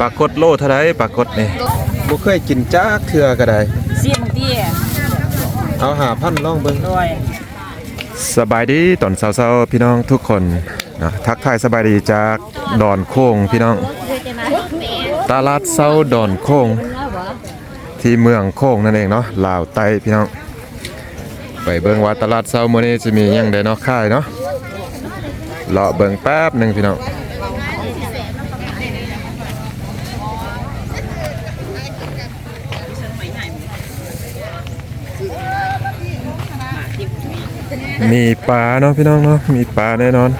ปลากดโลเท่าไรปลากดนี่บ่เคยกินจักเทื่อก็ได้เสียบางทีเอาหาพันลองเบิ่งโดยสบายดีตอนเช้าๆพี่น้องทุกคนนะทักทายสบายดีจากดอนโค้งพี่น้องตลาดเช้าดอนโค้งที่เมืองโค้งนั่นเองเนาะลาวใต้พี่น้องไปเบิ่งว่าตลาดเช้ามื้อนี้จะมีหยังใดเนาะค่ายเนาะเลาะเบิ่งแป๊บหนึงพี่น้อง มีปลาเนาะพี่น้องเนาะมีปลาแน่นอน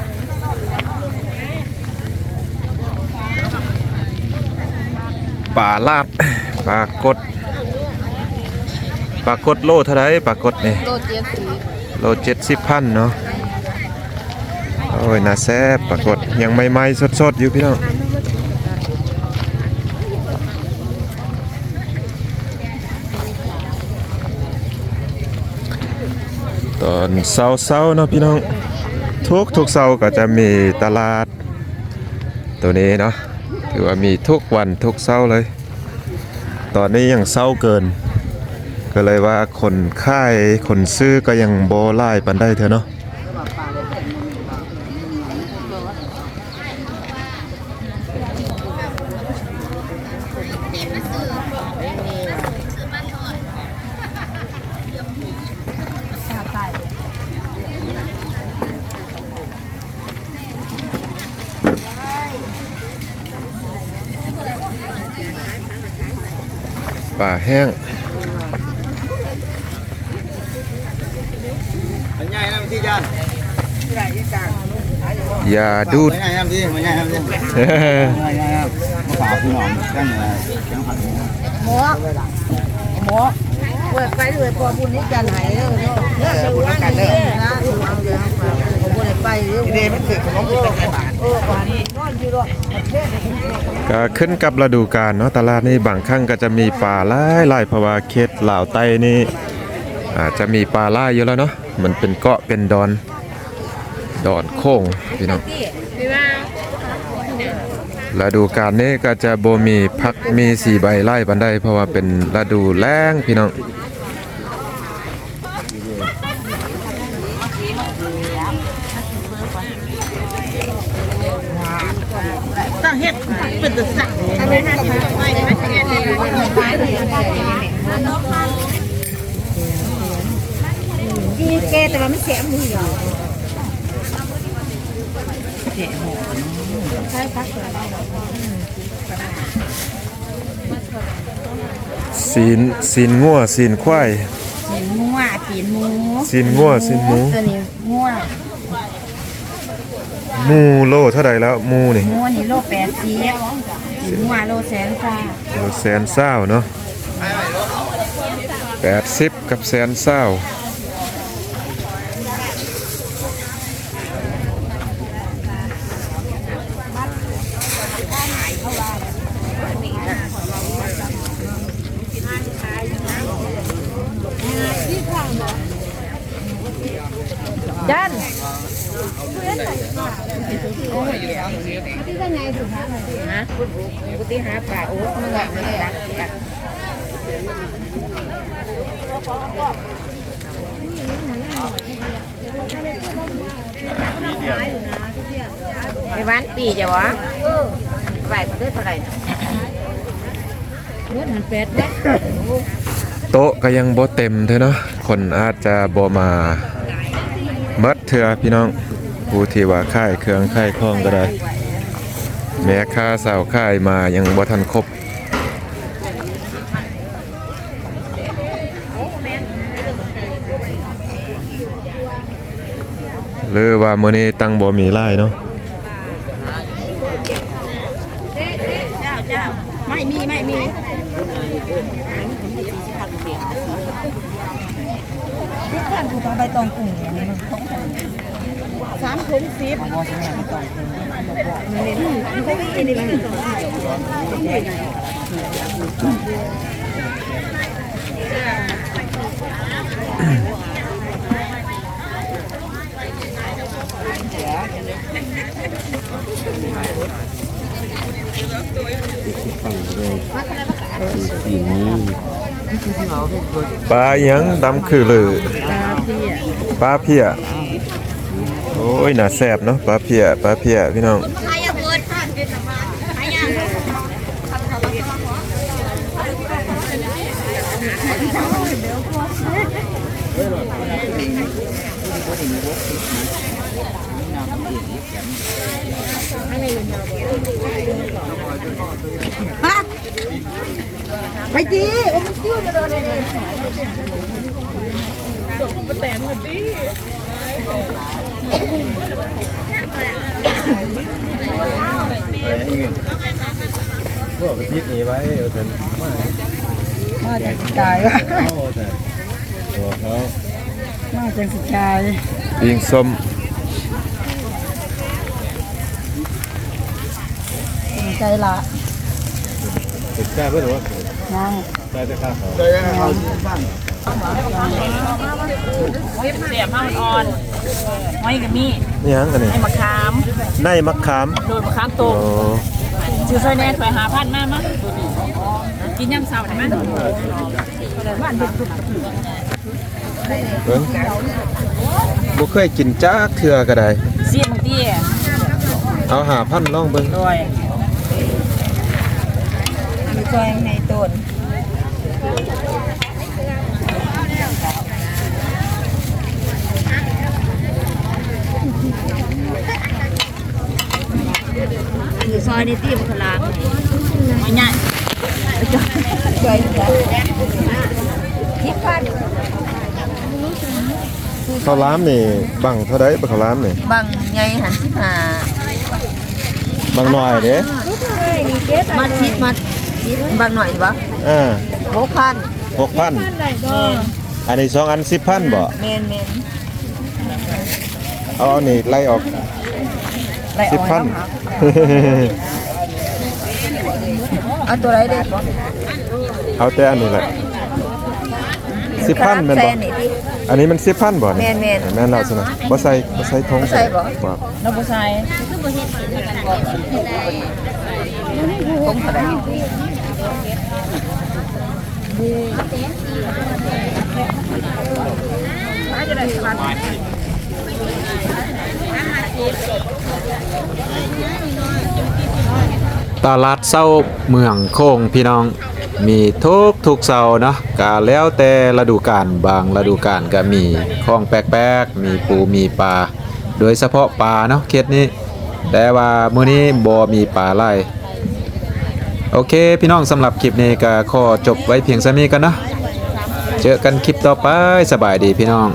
ปลาลาดปลากดปลากดโลเท่าไรปลากดนี่โลเจ็ดสีโลเจ็ดสิบพันเนาะโอ้ยน่าแซ่บปลากดยังไม่ไหม้สดๆอยู่พี่น้อง ตอนเศร้าๆเนาะพี่น้องทุกทุกเศร้าก็จะมีตลาด ตัวนี้เนาะถือว่ามีทุกวันทุกเศร้าเลย ตอนนี้ยังเศร้าเกิน ก็เลยว่าคนค่ายคนซื้อก็ยังโบไล่ปันได้เถอะเนาะ ป่าแห้งมันใหญ่นะพี่จันอย่าดูดมันใหญ่นะพี่มันใหญ่นะพี่มันใหญ่นะมาฝากพี่น้องกันนะแข็งผัดหมอหมอเปิดไปด้วยพอบุญนี้กันไหนเด้อเนาะเด้อบุญกันเด้อนะเอาเดี๋ยวผมบ่ได้ไปเด้อเดมันสึกของผมเป็นไงบ้างเออวันนี้นอนอยู่ดอ กเทศก็ขึ้นกับฤดูกาลเนาะตลาดนี้บางครั้งก็จะมีปลาหลายหลายเพราะว่าเขตลาวใต้นี่อาจจะมีปลาหลายอยู่แล้วเนาะมันเป็นเกาะเป็นดอนดอนโค้งพี่น้องฤดูกาลนี้ก็จะบ่มีพักมีสีใบไล่บันไดเพราะว่าเป็นฤดูแล้งพี่น้อง ตั้งเฮ็ดเป็นตะสั่งอันนี้ค่ะดีเกแต่ว่ามันเสียมืออยู่ใช่พักซีนซีนงัวซีนควายสีม่วสีหมูซีนงัวซีนหมูตัวนี้ม่ว หมูโลเท่าใดแล้วหมูนี่ม่วนี่โลแปดสีสีม่วโลแสนค่ะโลแสนเศร้าเนาะแปดสิบกับแสนเศร้า กูตีหาป่าโอ๊ตมึงอะมันรักรักไอ้วันปีจะวะไหวมันได้เท่าไหร่เงินหันเป็ดเด้โต๊ะก็ยังบ่เต็มเท่าเนาะคนอาจจะบ่มาเมดเถื่อพี่น้องผู้ที่ว่าค่ายเครื่องค่ายคล้องก็ได้ แม้ค่าสาวค่ายมายังบ่ทันครบหรือว่ามื้อนี้ตั้งบ่มีไล่เนาะเจ้าเจ้าไม่มี ไม่มีทุกท่านถูกเอาใบตองกลุ่มเนี่ยมันต้อง สามถุงสิบปลายังดำคือเลยปลาเพีย โอ้ยน่าแซบเนาะปลาเพียปลาเพียพี่น้องไปจีโอ้มันคิ้วจะโดนเลย พวกพิษนี้ไว้เออเถอะมามาจากสิกายวะเอาเถอะตัวเขามาจากสิกายปิงส้มใจละติดแก้เพื่อหรือว่านั่งได้แต่ข้าวเขาได้แต่ข้าว บ้านเสียบมากอ่อนไว้กับมีนี่หยังอันนี้ไอ้มะขามในมะขามโดนมะขามตโอ้กชื่อซอยแน่ซอยหาพันมากมั้งกินย่ำเสาได้ไหมเบิ่งบ่เคยกินจ้าเทื่อก็ได้ เสียบางทีเอาหาพันลองเบิ่งโดยมีซอยในต้น อยู่ซอยในที่บุคลาไม่ง่ายซอยจ้ะทิพพันข้าวหลามนี่บังเท่าใดบ่ข้าวหลามนี่บังไงหันสิบห้าบังน้อยเด้มัดชิดมัดชิดบังหน่อยปะอ่าหกพัน6,000อันนี้สองอัน10,000บ่เมนเมนเอาอันนี้ไล่ออก ไรเอาไว้10,000เอาตัวไรเด็กเอาแต่อันนี้แหละ10,000แม่นใส่บ่อันนี้ดิอันนี้มัน10,000บ่แม่นแม่นแม่นแล้วสินะบ่ใส่บ่ใส่ทงบ่ใส่บ่ครับน้องผู้ชายผมเท่าไหร่ ตลาดเศร้าเมืองโค้งพี่น้องมีทุกทุกเสาร์เนาะกาแล้วแต่ฤดูกาลบางฤดูกาลก็มีของแปลกๆมีปูมีปลาโดยเฉพาะปลาเนาะเขตนี้ แต่ว่ามื้อนี้บ่มีปลาไหลโอเค พี่น้องสำหรับคลิปนี้ก็ขอจบไว้เพียงเท่านี้กันเนาะเจอกันคลิปต่อไปสบายดีพี่น้อง